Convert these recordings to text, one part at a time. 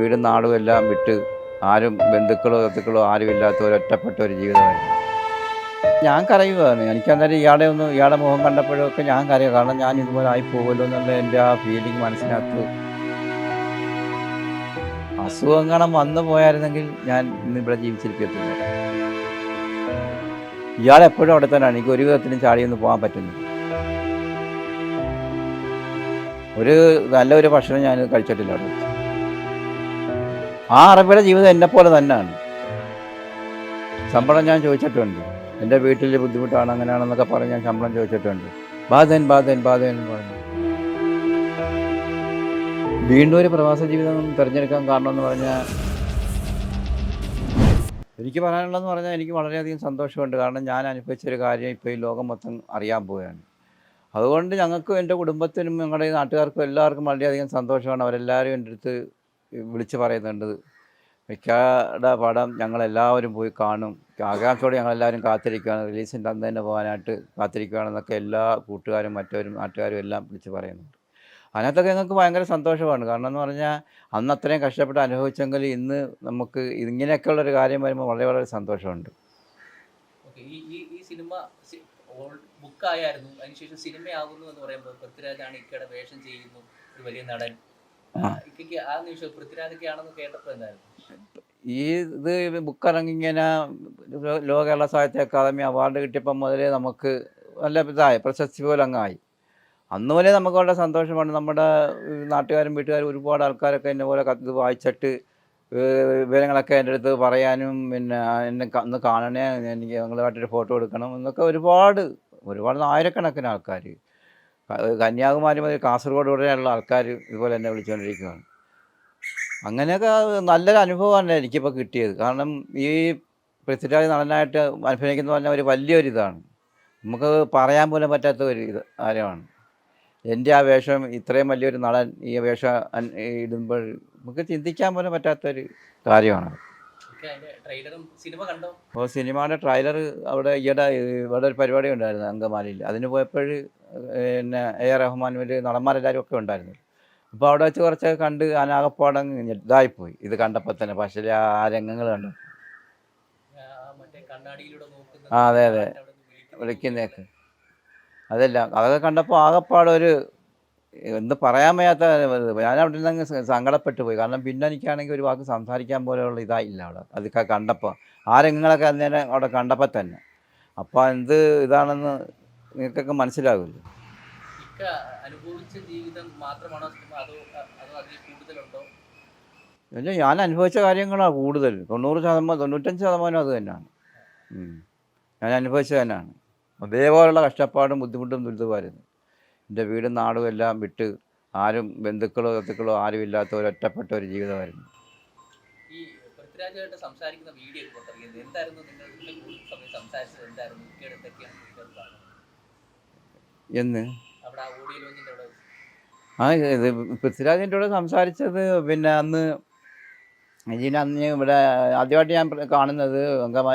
വീടും നാടും എല്ലാം വിട്ട് ആരും ബന്ധുക്കളോ ബന്ധുക്കളോ ആരും ഇല്ലാത്ത ഒരു ഒറ്റപ്പെട്ട ഒരു ജീവിതമായിരുന്നു. ഞാൻ കരയുകയാണ്. എനിക്കന്നേരം ഇയാളെ ഒന്ന് ഇയാളെ മുഖം കണ്ടപ്പോഴൊക്കെ ഞാൻ കരയുക. കാരണം ഞാൻ ഇതുപോലെ ആയി പോകുമല്ലോ എന്നുള്ള എന്റെ ആ ഫീലിംഗ് മനസ്സിനകത്ത് അസുഖങ്ങളും വന്നു പോയായിരുന്നെങ്കിൽ ഞാൻ ഇന്ന് ഇവിടെ ജീവിച്ചിരിക്കത്തില്ല. ഇയാൾ എപ്പോഴും അവിടെ തന്നെയാണ്. എനിക്ക് ഒരു വിധത്തിലും ചാടിയൊന്നും പോകാൻ പറ്റുന്നു ഒരു നല്ലൊരു ഭക്ഷണം ഞാൻ കഴിച്ചിട്ടില്ല അവിടെ. ആ അറബിയുടെ ജീവിതം എന്നെ പോലെ തന്നെയാണ്. ശമ്പളം ഞാൻ ചോദിച്ചിട്ടുണ്ട്. എന്റെ വീട്ടിൽ ബുദ്ധിമുട്ടാണ് അങ്ങനെയാണെന്നൊക്കെ പറഞ്ഞ് ഞാൻ ശമ്പളം ചോദിച്ചിട്ടുണ്ട്. ബാധൻ ബാധൻ ബാധൻ എന്ന് പറഞ്ഞു. വീണ്ടും ഒരു പ്രവാസ ജീവിതം തിരഞ്ഞെടുക്കാൻ കാരണം എന്ന് പറഞ്ഞാൽ എനിക്ക് പറയാനുള്ളതെന്ന് പറഞ്ഞാൽ എനിക്ക് വളരെയധികം സന്തോഷമുണ്ട്. കാരണം ഞാൻ അനുഭവിച്ച ഒരു കാര്യം ഇപ്പോൾ ഈ ലോകം മൊത്തം അറിയാൻ പോവുകയാണ്. അതുകൊണ്ട് ഞങ്ങൾക്കും എന്റെ കുടുംബത്തിനും ഞങ്ങളുടെ നാട്ടുകാർക്കും എല്ലാവർക്കും വളരെയധികം സന്തോഷമാണ്. അവരെല്ലാവരും എന്റെ അടുത്ത് വിളിച്ച് പറയുന്നുണ്ട്. മിക്കയുടെ പടം ഞങ്ങളെല്ലാവരും പോയി കാണും. ആകാംക്ഷയോടെ ഞങ്ങളെല്ലാവരും കാത്തിരിക്കുകയാണ്. റിലീസിന്റെ അന്ന് തന്നെ പോകാനായിട്ട് കാത്തിരിക്കുകയാണെന്നൊക്കെ എല്ലാ കൂട്ടുകാരും മറ്റവരും നാട്ടുകാരും എല്ലാം വിളിച്ച് പറയുന്നുണ്ട്. അതിനകത്തൊക്കെ ഞങ്ങൾക്ക് ഭയങ്കര സന്തോഷമാണ്. കാരണം എന്ന് പറഞ്ഞാൽ അന്ന് അത്രയും കഷ്ടപ്പെട്ട് അനുഭവിച്ചെങ്കിൽ ഇന്ന് നമുക്ക് ഇങ്ങനെയൊക്കെയുള്ള ഒരു കാര്യം വരുമ്പോൾ വളരെ വളരെ സന്തോഷമുണ്ട്. ഈ സിനിമ ബുക്കായിരുന്നു അതിനുശേഷം സിനിമയാകുന്നു എന്ന് പറയുമ്പോൾ പൃഥ്വിരാജാണ് ഇക്കയുടെ വേഷം ചെയ്യുന്നു. ഒരു വലിയ നടൻ. ഈ ഇത് ബുക്ക് ഇറങ്ങി ഇങ്ങനെ ലോക കേരള സാഹിത്യ അക്കാദമി അവാർഡ് കിട്ടിയപ്പം മുതലേ നമുക്ക് നല്ല ഇതായി പ്രശസ്തി പോലെ അങ്ങായി. അന്ന് മുതലേ നമുക്ക് വളരെ സന്തോഷമാണ്. നമ്മുടെ നാട്ടുകാരും വീട്ടുകാരും ഒരുപാട് ആൾക്കാരൊക്കെ എന്നെ പോലെ കത്ത് ഇത് വായിച്ചിട്ട് വിവരങ്ങളൊക്കെ എന്റെ അടുത്ത് പറയാനും പിന്നെ എന്നെ ഒന്ന് കാണണേ എനിക്ക് ഞങ്ങളുമായിട്ടൊരു ഫോട്ടോ എടുക്കണം എന്നൊക്കെ ഒരുപാട് ഒരുപാട് ആയിരക്കണക്കിന് ആൾക്കാർ കന്യാകുമാരി മുതൽ കാസർഗോഡ് വരെയുള്ള ആൾക്കാർ ഇതുപോലെ എന്നെ വിളിച്ചുകൊണ്ടിരിക്കുകയാണ് അങ്ങനെയൊക്കെ നല്ലൊരു അനുഭവമാണ് എനിക്കിപ്പോൾ കിട്ടിയത്. കാരണം ഈ പൃഥ്വിരാജ് നടനായിട്ട് അഭിനയിക്കുന്ന പറഞ്ഞാൽ ഒരു വലിയൊരു ഇതാണ് നമുക്ക് പറയാൻ പോലും പറ്റാത്ത ഒരു ഇത് കാര്യമാണ്. എന്റെ ആ വേഷം ഇത്രയും വലിയൊരു നടൻ ഈ വേഷം ഇടുമ്പോൾ നമുക്ക് ചിന്തിക്കാൻ പോലും പറ്റാത്തൊരു കാര്യമാണ്. അപ്പോൾ സിനിമയുടെ ട്രെയിലർ അവിടെ ഈയിടെ ഇവിടെ ഒരു പരിപാടി ഉണ്ടായിരുന്നു അങ്കമാലിയിൽ. അതിന് പോയപ്പോൾ പിന്നെ എ ആർ റഹ്മാൻ വലിയ നടന്മാരെല്ലാവരും ഒക്കെ ഉണ്ടായിരുന്നു. അപ്പോൾ അവിടെ വെച്ച് കുറച്ചൊക്കെ കണ്ട് അനാകപ്പാടങ്ങ് ഇതായിപ്പോയി. ഇത് കണ്ടപ്പോൾ തന്നെ പക്ഷേ ആ രംഗങ്ങൾ കണ്ടു. ആ, അതെ, അതെ. വിളിക്കുന്നേക്ക് അതല്ല അതൊക്കെ കണ്ടപ്പോൾ ആകപ്പാടൊരു എന്ത് പറയാൻ വയ്യാത്ത ഞാൻ അവിടെ നിന്ന് അങ്ങ് സങ്കടപ്പെട്ടു പോയി. കാരണം പിന്നെ എനിക്കാണെങ്കിൽ ഒരു വാക്ക് സംസാരിക്കാൻ പോലെയുള്ള ഇതായില്ല അവിടെ. അതൊക്കെ കണ്ടപ്പോൾ ആ രംഗങ്ങളൊക്കെ അന്നേരം അവിടെ കണ്ടപ്പോൾ തന്നെ. അപ്പോൾ എന്ത് ഇതാണെന്ന് നിങ്ങൾക്കൊക്കെ മനസ്സിലാകുമല്ലോ അനുഭവിച്ച ജീവിതം മാത്രമാണോ എന്നുവെച്ചാൽ ഞാൻ അനുഭവിച്ച കാര്യങ്ങളാണ് കൂടുതൽ. തൊണ്ണൂറ് ശതമാനം തൊണ്ണൂറ്റഞ്ച് ശതമാനം അത് തന്നെയാണ്. ഞാൻ അനുഭവിച്ചത് തന്നെയാണ്. അതേപോലുള്ള കഷ്ടപ്പാടും ബുദ്ധിമുട്ടും ദുരിതമായിരുന്നു. എന്റെ വീടും നാടും എല്ലാം വിട്ട് ആരും ബന്ധുക്കളോ ബന്ധുക്കളോ ആരും ഇല്ലാത്ത ഒരു ഒറ്റപ്പെട്ട ഒരു ജീവിതമായിരുന്നു. ഈ പൃഥ്വിരാജായിട്ട് സംസാരിക്കുന്ന വീഡിയോ എന്തായിരുന്നു നിങ്ങൾ സംസാരിച്ചത്? എന്തായിരുന്നു? എന്തൊക്കെയാണ്? എന്ന്. ആ ഇത് പൃഥ്വിരാജിന്റെ കൂടെ സംസാരിച്ചത് പിന്നെ അന്ന് ഇതിന് അന്ന് ഇവിടെ ആദ്യമായിട്ട് ഞാൻ കാണുന്നത്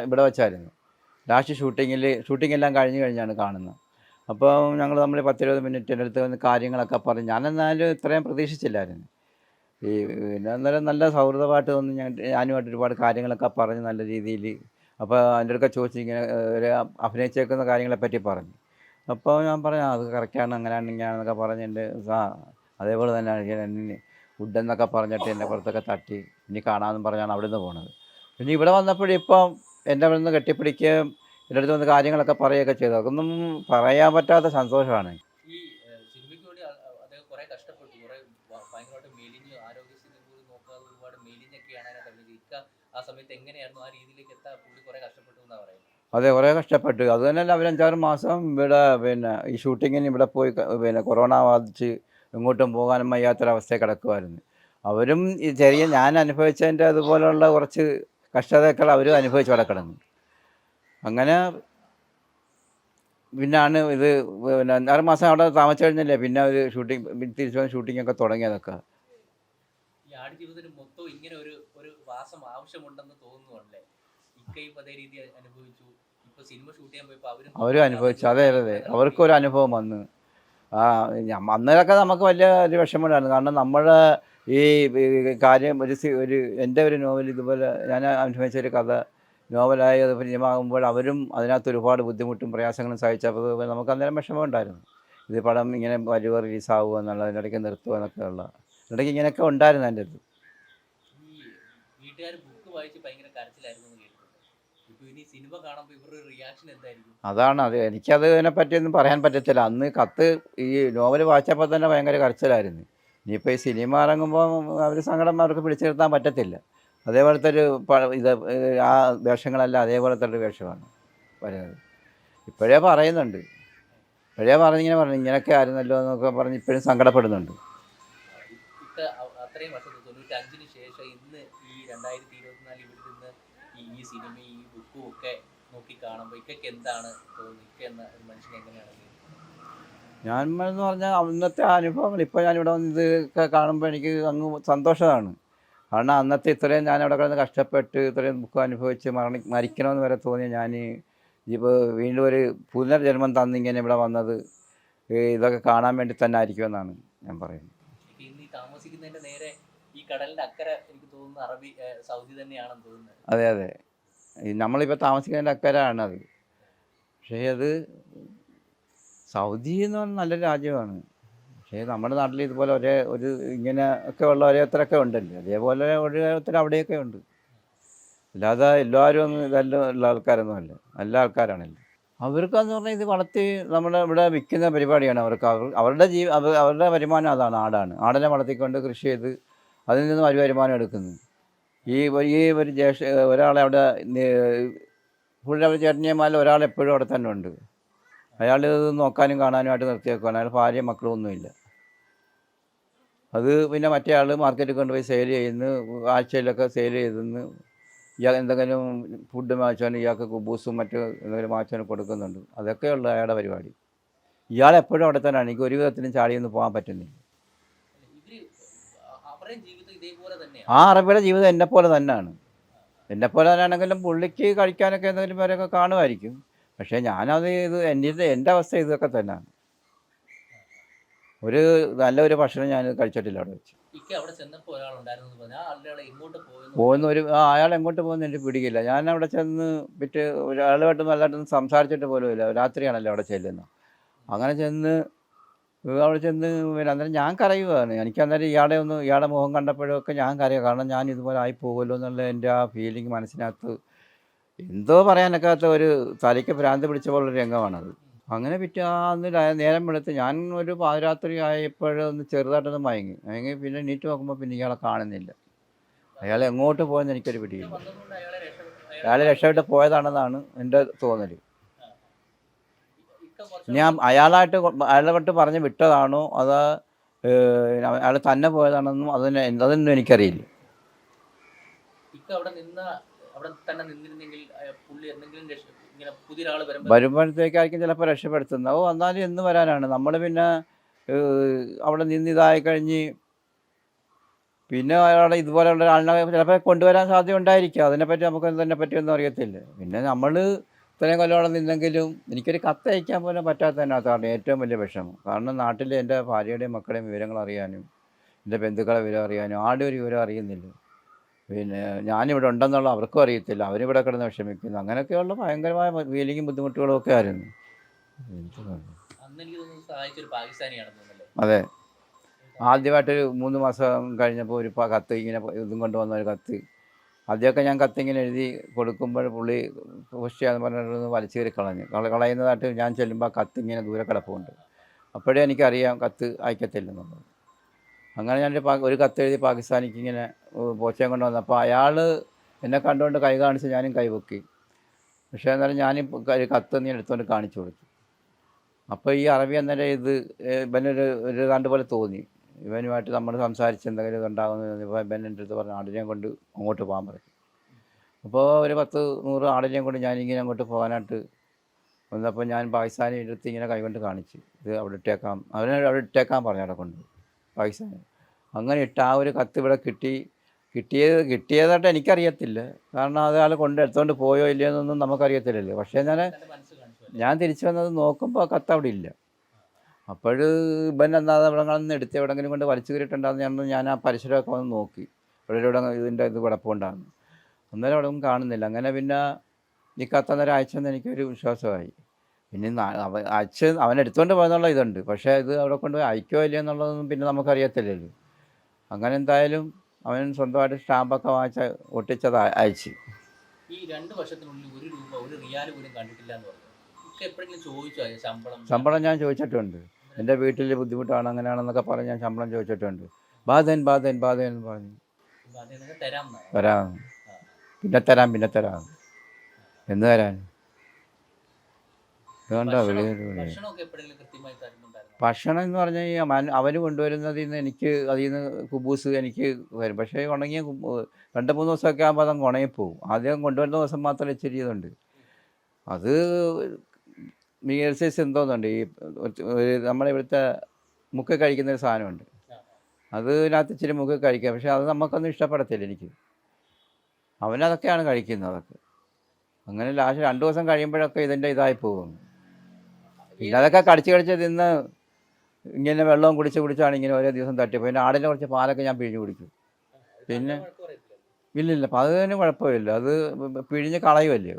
ഇവിടെ വെച്ചായിരുന്നു. ലാസ്റ്റ് ഷൂട്ടിങ്ങിൽ ഷൂട്ടിംഗ് എല്ലാം കഴിഞ്ഞ് കഴിഞ്ഞാണ് കാണുന്നത്. അപ്പോൾ ഞങ്ങൾ നമ്മൾ പത്തിരുപത് മിനിറ്റിന്റെ അടുത്ത് വന്ന് കാര്യങ്ങളൊക്കെ പറഞ്ഞു ഞാനെന്നാലും ഇത്രയും പ്രതീക്ഷിച്ചില്ലായിരുന്നു. ഈ പിന്നെ അന്നേരം നല്ല സൗഹൃദമായിട്ട് വന്ന് ഞാൻ ഞാനുമായിട്ട് ഒരുപാട് കാര്യങ്ങളൊക്കെ പറഞ്ഞ് നല്ല രീതിയിൽ അപ്പോൾ അതിന്റെ അടുക്ക ചോദിച്ചിങ്ങനെ ഒരു അഭിനയിച്ചേക്കുന്ന കാര്യങ്ങളെപ്പറ്റി പറഞ്ഞു. അപ്പോൾ ഞാൻ "ആ, അത് കറക്റ്റാണ് അങ്ങനെയാണ് ഇങ്ങനെയാണെന്നൊക്കെ പറഞ്ഞ് എന്റെ ആ അതേപോലെ തന്നെ എന്നെ ഫുഡ് എന്നൊക്കെ പറഞ്ഞിട്ട് എന്നെ പുറത്തൊക്കെ തട്ടി ഇനി കാണാമെന്ന് പറഞ്ഞാണ് അവിടെ നിന്ന് പോണത്. പിന്നെ ഇവിടെ വന്നപ്പോഴിപ്പം എന്റെ അവിടെ നിന്ന് കെട്ടിപ്പിടിക്കുകയും എന്റെ അടുത്ത് വന്ന് കാര്യങ്ങളൊക്കെ പറയുകയൊക്കെ ചെയ്തു. അതൊന്നും പറയാൻ പറ്റാത്ത സന്തോഷമാണ് ഈ ഏഹ്, സിനിമയ്ക്ക് വേണ്ടി ആ- ആ- അദ്ദേഹം കുറെ കഷ്ടപ്പെട്ടു കുറെ ഭ- ഭയങ്കരമായിട്ട് മെലിഞ്ഞു ആരോഗ്യസ്ഥിതി പോലും നോക്കാതെ ഒരുപാട് മെലിഞ്ഞൊക്കെയാണ് അതിനകത്ത് അഭിനയിച്ചത് ഇക്ക ആ സമയത്ത് എങ്ങനെയായിരുന്നു ആ രീതിയിലേക്ക് എത്താൻ പുള്ളി കുറെ കഷ്ടപ്പെട്ടു എന്നാ പറയുന്നത് അതെ കുറേ കഷ്ടപ്പെട്ടു. അത് തന്നെയല്ല അവർ അഞ്ചാറ് മാസം ഇവിടെ പിന്നെ ഈ ഷൂട്ടിങ്ങിന് ഇവിടെ പോയി പിന്നെ കൊറോണ ബാധിച്ച് എങ്ങോട്ടും പോകാനും വയ്യാത്തൊരവസ്ഥ കിടക്കുമായിരുന്നു അവരും ഈ ചെറിയ ഞാൻ അനുഭവിച്ചതിന്റെ അതുപോലെയുള്ള കുറച്ച് കഷ്ടതകൾ അവരും അനുഭവിച്ച് കിടന്നു. അങ്ങനെ പിന്നാണ് ഇത് പിന്നെ അഞ്ചാറ് മാസം അവിടെ താമസിച്ചു കഴിഞ്ഞല്ലേ പിന്നെ ഒരു ഷൂട്ടിങ് തിരിച്ചു ഷൂട്ടിംഗ് ഒക്കെ തുടങ്ങിയതൊക്കെ. ഈ മൊത്തം ഇങ്ങനെ ഒരു ഒരു വാസം ആവശ്യമുണ്ടെന്ന് തോന്നുന്നുണ്ടല്ലേ ഇക്കയും അതേ രീതി അനുഭവിച്ചു. ഇപ്പൊ സിനിമ ഷൂട്ട് ചെയ്യാൻ പോയപ്പോ അവരും അവരും അനുഭവിച്ചു. അതെ അതെ അതെ. അവർക്കൊരു അനുഭവം വന്ന്. ആ അന്നേരൊക്കെ അന്നേരമൊക്കെ നമുക്ക് വലിയ ഒരു വിഷമമുണ്ടായിരുന്നു. കാരണം നമ്മുടെ ഈ കാര്യം ഒരു ഒരു എന്റെ ഒരു നോവൽ ഇതുപോലെ ഞാൻ അനുഭവിച്ച ഒരു കഥ നോവലായി അത് ഫിലിമാകുമ്പോൾ അവരും അതിനകത്ത് ഒരുപാട് ബുദ്ധിമുട്ടും പ്രയാസങ്ങളും സഹിച്ചപ്പോൾ നമുക്ക് അന്നേരം വിഷമമുണ്ടായിരുന്നു. ഇത് പടം ഇങ്ങനെ വരുവ റിലീസാവുക എന്നുള്ളതിന്റെ ഇടയ്ക്ക് നിർത്തുക എന്നൊക്കെ ഉള്ള. ഇടയ്ക്ക് ഇങ്ങനെയൊക്കെ ഉണ്ടായിരുന്നു എന്റെ അടുത്ത്. വീട്ടുകാർ ബുക്ക് വായിച്ച് ഭയങ്കര കരച്ചിലായിരുന്നു എന്ന് കേട്ടിട്ടുണ്ട് ഇപ്പൊ ഇനി സിനിമ കാണുമ്പോൾ ഇവരുടെ റിയാക്ഷൻ എന്തായിരിക്കും? അതാണ്. അത് എനിക്കത് ഇതിനെപ്പറ്റിയൊന്നും പറയാൻ പറ്റത്തില്ല. അന്ന് കത്ത് ഈ നോവൽ വായിച്ചപ്പോൾ തന്നെ ഭയങ്കര കരച്ചിലായിരുന്നു. ഇനിയിപ്പോൾ ഈ സിനിമ ഇറങ്ങുമ്പോൾ അവർ സങ്കടം അവർക്ക് പിടിച്ചു നിർത്താൻ പറ്റത്തില്ല. അതേപോലത്തെ ഒരു ഇത് ആ വേഷങ്ങളെല്ലാം അതേപോലത്തെ ഒരു വേഷമാണ് വരുന്നത് ഇപ്പോഴേ പറയുന്നുണ്ട്. ഇപ്പോഴേ പറഞ്ഞിങ്ങനെ പറഞ്ഞു. ഇങ്ങനെയൊക്കെ ആയിരുന്നല്ലോ എന്നൊക്കെ പറഞ്ഞ് ഇപ്പോഴും സങ്കടപ്പെടുന്നുണ്ട്. അത്രയും വർഷത്തെ തൊണ്ണൂറ്റി കാണുമ്പോൾ ഇക്കൊക്കെ എന്താണ് ഇക്ക എന്ന ഒരു മനുഷ്യൻ എങ്ങനെയാണ് ഞാൻ എന്ന് പറഞ്ഞാൽ അന്നത്തെ അനുഭവങ്ങൾ ഇപ്പോൾ ഞാനിവിടെ വന്ന് ഇതൊക്കെ കാണുമ്പോൾ എനിക്ക് അങ്ങ് സന്തോഷമാണ്. കാരണം അന്നത്തെ ഇത്രയും ഞാൻ അവിടെ കിടന്ന് കഷ്ടപ്പെട്ട് ഇത്രയും ദുഃഖം അനുഭവിച്ച് മരണി മരിക്കണമെന്ന് വരെ തോന്നിയ ഞാൻ ഇപ്പോൾ വീണ്ടും ഒരു പുനർജന്മം തന്നിങ്ങനെ ഇവിടെ വന്നത് ഇതൊക്കെ കാണാൻ വേണ്ടി തന്നെ ആയിരിക്കുമെന്നാണ് ഞാൻ പറയുന്നത്. താമസിക്കുന്നതിന്റെ നേരെ ഈ കടലിന്റെ അക്കരെ എനിക്ക് തോന്നുന്നു അറബി സൗദി തന്നെയാണെന്ന് തോന്നുന്നത്. അതെ അതെ. നമ്മളിപ്പോൾ താമസിക്കുന്നതിന്റെ അക്കരാണ് അത് പക്ഷേ അത് സൗദി എന്ന് പറഞ്ഞാൽ നല്ല രാജ്യമാണ്. പക്ഷേ നമ്മുടെ നാട്ടിൽ ഇതുപോലെ ഒരേ ഒരു ഇങ്ങനെ ഒക്കെ ഉള്ള ഓരോരുത്തരൊക്കെ ഉണ്ടല്ലോ. അതേപോലെ ഓരോരുത്തർ അവിടെയൊക്കെ ഉണ്ട്. അല്ലാതെ എല്ലാവരും ഒന്നും ഇതെല്ലാം ഉള്ള ആൾക്കാരൊന്നും അല്ല. നല്ല ആൾക്കാരാണല്ലോ. അവർക്കെന്ന് പറഞ്ഞാൽ ഇത് വളർത്തി നമ്മുടെ ഇവിടെ വിൽക്കുന്ന പരിപാടിയാണ് അവർക്ക്. അവർ അവരുടെ ജീവ അവരുടെ വരുമാനം അതാണ് ആടാണ്. ആടിനെ വളർത്തിക്കൊണ്ട് കൃഷി ചെയ്ത് അതിൽ നിന്നും ഒരു വരുമാനം എടുക്കുന്നു. ഈ ഈ ഒരു ജ്യേഷ്ഠ ഒരാളെ അവിടെ പുള്ളിയുടെ ചേട്ടനിയന്മാരിൽ ഒരാൾ എപ്പോഴും അവിടെ തന്നെ ഉണ്ട്. അയാൾ ഇത് നോക്കാനും കാണാനുമായിട്ട് നിർത്തിയേക്കുവാണ്. അയാൾ ഭാര്യ മക്കളും ഒന്നുമില്ല. അത് പിന്നെ മറ്റേ ആൾ മാർക്കറ്റിൽ കൊണ്ടുപോയി സെയിൽ ചെയ്യുന്നു. ആഴ്ചയിലൊക്കെ സെയിൽ ചെയ്തെന്ന് ഇയാൾ എന്തെങ്കിലും ഫുഡ് വാങ്ങിച്ചാൽ ഇയാൾക്ക് കുബൂസും മറ്റു എന്തെങ്കിലും വാങ്ങിച്ചാൽ കൊടുക്കുന്നുണ്ട്. അതൊക്കെയുള്ള അയാളുടെ പരിപാടി. ഇയാൾ എപ്പോഴും അവിടെ തന്നെയാണ്. എനിക്ക് ഒരു വിധത്തിലും ചാടിയൊന്നും പോകാൻ പറ്റുന്നില്ല. ആ അറബിയുടെ ജീവിതം എന്നെപ്പോലെ തന്നെയാണ്. എന്നെപ്പോലെ തന്നെയാണെങ്കിലും പുള്ളിക്ക് കഴിക്കാനൊക്കെ എന്തെങ്കിലും പേരൊക്കെ കാണുമായിരിക്കും. പക്ഷേ ഞാനത് ഇത് എന്റെ എന്റെ അവസ്ഥ ഇതൊക്കെ തന്നെയാണ്. ഒരു നല്ലൊരു ഭക്ഷണം ഞാൻ കഴിച്ചിട്ടില്ല അവിടെ വെച്ച്. എന്ന് പോകുന്ന ഒരു ആ അയാൾ എങ്ങോട്ട് പോകുന്ന എനിക്ക് പിടിക്കില്ല. ഞാൻ അവിടെ ചെന്ന് വിറ്റ് ഒരാളുമായിട്ട് നല്ലതായിട്ടൊന്നും സംസാരിച്ചിട്ട് പോലും ഇല്ല. രാത്രിയാണല്ലോ അവിടെ ചെല്ലുന്നത്. അങ്ങനെ ചെന്ന് അവിടെ ചെന്ന് പിന്നെ അന്നേരം ഞാൻ കരയുകയാണ് എനിക്ക് അന്നേരം ഇയാളെ ഒന്ന് ഇയാളെ മുഖം കണ്ടപ്പോഴൊക്കെ ഞാൻ കരയുക കാരണം ഞാൻ ഇതുപോലെ ആയി പോകുമല്ലോ എന്നുള്ള എന്റെ ആ ഫീലിംഗ് മനസ്സിനകത്ത് എന്തോ പറയാനൊക്കാത്ത ഒരു തലയ്ക്ക് ഭ്രാന്ത് പിടിച്ച പോലൊരു രംഗമാണത്. അങ്ങനെ പിറ്റേ ആ അന്ന് രാ- നേരം വെളുത്ത് ഞാൻ ഒരു പാതിരാത്രി ആയപ്പോഴൊന്ന് ചെറുതായിട്ടൊന്ന് മയങ്ങി. മയങ്ങി പിന്നെ നീറ്റ് നോക്കുമ്പോൾ പിന്നെ ഇയാളെ കാണുന്നില്ല. അയാൾ എങ്ങോട്ട് പോയെന്ന് എനിക്കൊരു പിടിയില്ല. അയാളെ രക്ഷപ്പെട്ട് പോയതാണെന്നാണ് എന്റെ തോന്നൽ ഞാൻ അയാളായിട്ട് കൊ- അയാളെ കൊണ്ട് പറഞ്ഞ് വിട്ടതാണോ? അത് അയാൾ തന്നെ പോയതാണെന്നും അതിന് അതൊന്നും എനിക്കറിയില്ല. വരുമ്പോഴത്തേക്കായിരിക്കും ചിലപ്പോൾ രക്ഷപ്പെടുത്തുന്നത്. ഓ എന്നാലും എന്ന് വരാനാണ്. നമ്മൾ പിന്നെ അവിടെ നിന്ന് ഇതായി കഴിഞ്ഞ് പിന്നെ അയാളെ ഇതുപോലെയുള്ള ആളിനെ ചിലപ്പോൾ കൊണ്ടുവരാൻ സാധ്യത ഉണ്ടായിരിക്കും അതിനെപ്പറ്റി നമുക്ക് എന്തിനെ പറ്റിയൊന്നും അറിയത്തില്ല. പിന്നെ നമ്മൾ ഇത്രയും കൊല്ലം നിന്നെങ്കിലും എനിക്കൊരു കത്ത് അയക്കാൻ പോലും പറ്റാത്തതിനകത്താണ് ഏറ്റവും വലിയ വിഷമം. കാരണം നാട്ടിൽ എന്റെ ഭാര്യയുടെയും മക്കളുടെയും വിവരങ്ങൾ അറിയാനും എന്റെ ബന്ധുക്കളെ വിവരം അറിയാനും ആരുടെ ഒരു വിവരം അറിയുന്നില്ല. പിന്നെ ഞാനിവിടെ ഉണ്ടെന്നുള്ള അവർക്കും അറിയത്തില്ല. അവരിവിടെ കിടന്ന് വിഷമിക്കുന്നു. അങ്ങനെയൊക്കെയുള്ള ഭയങ്കരമായ ഫീലിങ്ങും ബുദ്ധിമുട്ടുകളും ഒക്കെ ആയിരുന്നു. അതെ. ആദ്യമായിട്ടൊരു മൂന്ന് മാസം കഴിഞ്ഞപ്പോൾ ഒരു കത്ത് ഇങ്ങനെ ഇതും കൊണ്ടുവന്ന ഒരു കത്ത്. ആദ്യമൊക്കെ ഞാൻ കത്തിങ്ങനെ എഴുതി കൊടുക്കുമ്പോൾ പുള്ളി പുഷ്ടിയാന്ന് പറഞ്ഞിട്ട് കയറി കളഞ്ഞു. കള കളയുന്നതായിട്ട് ഞാൻ ചെല്ലുമ്പോൾ ആ കത്ത് ഇങ്ങനെ ദൂരെ കിടപ്പുണ്ട്. അപ്പോഴേ എനിക്കറിയാം കത്ത് അയക്കത്തില്ലെന്നുള്ളത്. അങ്ങനെ ഞാൻ ഒരു കത്ത് എഴുതി പാകിസ്ഥാനിക്ക് ഇങ്ങനെ പോച്ചയും കൊണ്ട് വന്നപ്പോൾ അയാൾ എന്നെ കണ്ടുകൊണ്ട് കൈ കാണിച്ച് ഞാനും കൈവക്കി പക്ഷേ എന്നാലും ഞാനും ഒരു കത്ത് നീ എടുത്തുകൊണ്ട് കാണിച്ചു കൊടുത്തു. അപ്പോൾ ഈ അറബി എന്നൊരു ഇത് പിന്നെ ഒരു ഏതാണ്ട് പോലെ തോന്നി. ഇവനുമായിട്ട് നമ്മൾ സംസാരിച്ച് എന്തെങ്കിലും ഇതുണ്ടാകുന്നു ഇപ്പോൾ ഇവൻ എന്റെ അടുത്ത് പറഞ്ഞു ആടിനെയും കൊണ്ട് അങ്ങോട്ട് പോകാൻ പറയും. അപ്പോൾ ഒരു പത്ത് നൂറ് ആടിനെയും കൊണ്ട് ഞാനിങ്ങനെ അങ്ങോട്ട് പോകാനായിട്ട് വന്നപ്പോൾ ഞാൻ പാകിസ്ഥാനി എടുത്ത് ഇങ്ങനെ കൈകൊണ്ട് കാണിച്ച് ഇത് അവിടെ ഇട്ടേക്കാം. അവനെ അവിടെ ഇട്ടേക്കാൻ പറഞ്ഞു അവിടെ കൊണ്ട് പാകിസ്ഥാനി. അങ്ങനെ ഇട്ട ആ ഒരു കത്ത് ഇവിടെ കിട്ടി. കിട്ടിയത് കിട്ടിയതായിട്ട് എനിക്കറിയത്തില്ല. കാരണം അയാൾ കൊണ്ട് എടുത്തുകൊണ്ട് പോയോ ഇല്ലയോ എന്നൊന്നും നമുക്കറിയത്തില്ലല്ലോ. പക്ഷേ ഞാൻ? ഞാൻ തിരിച്ചു വന്നത് നോക്കുമ്പോൾ ആ കത്ത് അവിടെ ഇല്ല. അപ്പോൾ ഇവൻ എന്താ എവിടെങ്കിലും എടുത്ത് എവിടെങ്കിലും കൊണ്ട് വലിച്ചു കയറിയിട്ടുണ്ടാകുന്ന ഞാൻ ഞാൻ ആ പരിസരമൊക്കെ വന്ന് നോക്കി. ഇവിടെ ഇവിടെ ഇതിന്റെ ഇത് കുഴപ്പമുണ്ടാകുന്നു അന്നേരം അവിടെ ഒന്നും കാണുന്നില്ല. അങ്ങനെ പിന്നെ ഈ കത്തുന്ന ഒരാഴ്ച എന്ന് എനിക്കൊരു വിശ്വാസമായി. പിന്നെ അയച്ച് അവ അച്ഛൻ അവൻ എടുത്തുകൊണ്ട് പോയെന്നുള്ള ഇതുണ്ട്. പക്ഷേ ഇത് അവിടെ കൊണ്ട് അയക്കോ ഇല്ലയോ എന്നുള്ളതൊന്നും പിന്നെ നമുക്കറിയത്തില്ലല്ലോ. അങ്ങനെ എന്തായാലും അവൻ സ്വന്തമായിട്ട് സ്റ്റാമ്പൊക്കെ വാങ്ങിച്ച ഒട്ടിച്ചത് അയച്ച്. ഈ രണ്ട് വർഷത്തിനുള്ളിൽ ഒരു രൂപ ഒരു റിയാൽ പോലും കണ്ടിട്ടില്ല എന്ന് പറഞ്ഞു ശമ്പളം ഞാൻ ചോദിച്ചിട്ടുണ്ട്. എന്റെ വീട്ടിൽ ബുദ്ധിമുട്ടാണ് അങ്ങനെയാണെന്നൊക്കെ പറഞ്ഞ് ഞാൻ ശമ്പളം ചോദിച്ചിട്ടുണ്ട്. ബാധൻ ബാധൻ ബാധൻ എന്ന് പറഞ്ഞു. തരാം. വരാം പിന്നെ തരാം പിന്നെ തരാം. എന്ന് തരാൻ. അതുകൊണ്ടാ വിളി ഭക്ഷണം എന്ന് പറഞ്ഞാൽ ഈ അവന് കൊണ്ടുവരുന്നതിൽ നിന്ന് എനിക്ക് അതിൽ നിന്ന് കുബൂസ് എനിക്ക് വരും. പക്ഷേ ഉണങ്ങിയ രണ്ട് മൂന്ന് ദിവസമൊക്കെ ആകുമ്പോൾ അതങ്ങ് ഉണങ്ങിപ്പോവും. ആദ്യം കൊണ്ടുവരുന്ന ദിവസം മാത്രം ഇച്ചിരി ഇതുണ്ട്. അത് മീൽസൈസ് എന്തോന്നുണ്ട്? ഈ നമ്മുടെ ഇവിടുത്തെ മുക്ക് കഴിക്കുന്ന ഒരു സാധനമുണ്ട്. അത് അതിനകത്ത് ഇച്ചിരി മുക്ക് കഴിക്കുക പക്ഷെ അത് നമുക്കൊന്നും ഇഷ്ടപ്പെടത്തില്ല എനിക്ക്. അവനതൊക്കെയാണ് കഴിക്കുന്നത് അതൊക്കെ. അങ്ങനെ ലാസ്റ്റ് രണ്ട് ദിവസം കഴിയുമ്പോഴൊക്കെ ഇതിന്റെ ഇതായി പോകും. പിന്നെ അതൊക്കെ കടിച്ച് കടിച്ച് തിന്ന് ഇങ്ങനെ വെള്ളവും കുടിച്ച് കുടിച്ചാണ് ഇങ്ങനെ ഓരോ ദിവസം തട്ടി പിന്നെ ആടിന്റെ കുറച്ച് പാലൊക്കെ ഞാൻ പിഴിഞ്ഞ് കുടിക്കും. പിന്നെ? ഇല്ലില്ല അപ്പം അതിന് കുഴപ്പമില്ല. അത് പിഴിഞ്ഞ് കളയുമല്ലേ